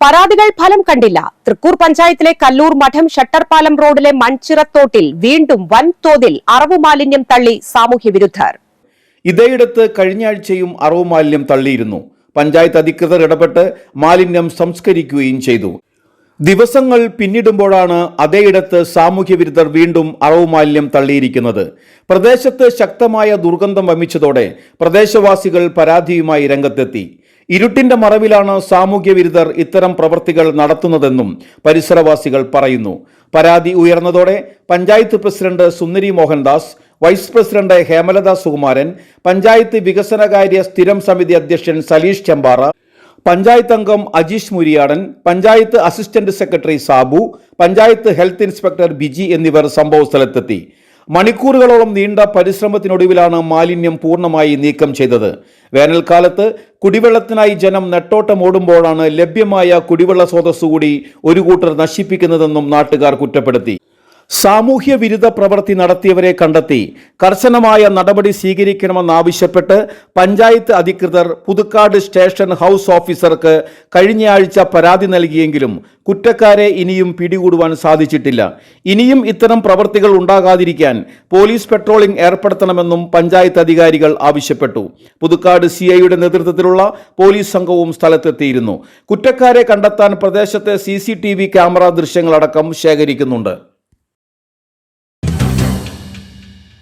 പരാതികൾ ഫലം കണ്ടില്ല. തൃക്കൂർ പഞ്ചായത്തിലെ കല്ലൂർ മഠം ഷട്ടർപാലം റോഡിലെ മൺചിറത്തോട്ടിൽ വീണ്ടും വൻതോതിൽ അറവ് മാലിന്യം തള്ളി സാമൂഹ്യ വിരുദ്ധർ. ഇതേയിടത്ത് കഴിഞ്ഞ ആഴ്ചയും അറവ് മാലിന്യം തള്ളിയിരുന്നു. പഞ്ചായത്ത് അധികൃതർ ഇടപെട്ട് മാലിന്യം സംസ്കരിക്കുകയും ചെയ്തു. ദിവസങ്ങൾ പിന്നിടുമ്പോഴാണ് അതേയിടത്ത് സാമൂഹ്യ വിരുദ്ധർ വീണ്ടും അറവ് മാലിന്യം തള്ളിയിരിക്കുന്നത്. പ്രദേശത്ത് ശക്തമായ ദുർഗന്ധം വമിച്ചതോടെ പ്രദേശവാസികൾ പരാതിയുമായി രംഗത്തെത്തി. ഇരുട്ടിന്റെ മറവിലാണ് സാമൂഹ്യ വിരുദ്ധർ ഇത്തരം പ്രവൃത്തികൾ നടത്തുന്നതെന്നും പരിസരവാസികൾ പറയുന്നു. പരാതി ഉയർന്നതോടെ panchayat president Sundari Mohandas vice president Hemalatha Sukumaran panchayat വികസനകാര്യ സ്ഥിരം സമിതി അധ്യക്ഷൻ സലീഷ് ചെമ്പാറ പഞ്ചായത്ത് അംഗം Ajeesh Muriyadan panchayat assistant secretary Sabu panchayat health inspector Biji എന്നിവർ സംഭവ സ്ഥലത്തെത്തി മണിക്കൂറുകളോളം നീണ്ട പരിശ്രമത്തിനൊടുവിലാണ് മാലിന്യം പൂർണമായി നീക്കം ചെയ്തത്. വേനൽക്കാലത്ത് കുടിവെള്ളത്തിനായി ജനം നെട്ടോട്ടം ഓടുമ്പോഴാണ് ലഭ്യമായ കുടിവെള്ള സ്രോതസ്സുകൂടി ഒരു കൂട്ടർ നശിപ്പിക്കുന്നതെന്നും നാട്ടുകാർ കുറ്റപ്പെടുത്തി. സാമൂഹ്യ വിരുദ്ധ പ്രവൃത്തി നടത്തിയവരെ കണ്ടെത്തി കർശനമായ നടപടി സ്വീകരിക്കണമെന്നാവശ്യപ്പെട്ട് പഞ്ചായത്ത് അധികൃതർ പുതുക്കാട് സ്റ്റേഷൻ ഹൗസ് ഓഫീസർക്ക് കഴിഞ്ഞയാഴ്ച പരാതി നൽകിയെങ്കിലും കുറ്റക്കാരെ ഇനിയും പിടികൂടുവാൻ സാധിച്ചിട്ടില്ല. ഇനിയും ഇത്തരം പ്രവൃത്തികൾ ഉണ്ടാകാതിരിക്കാൻ പോലീസ് പെട്രോളിംഗ് ഏർപ്പെടുത്തണമെന്നും പഞ്ചായത്ത് അധികാരികൾ ആവശ്യപ്പെട്ടു. പുതുക്കാട് സി ഐയുടെ നേതൃത്വത്തിലുള്ള പോലീസ് സംഘവും സ്ഥലത്തെത്തിയിരുന്നു. കുറ്റക്കാരെ കണ്ടെത്താൻ പ്രദേശത്തെ സി ക്യാമറ ദൃശ്യങ്ങളടക്കം ശേഖരിക്കുന്നുണ്ട്.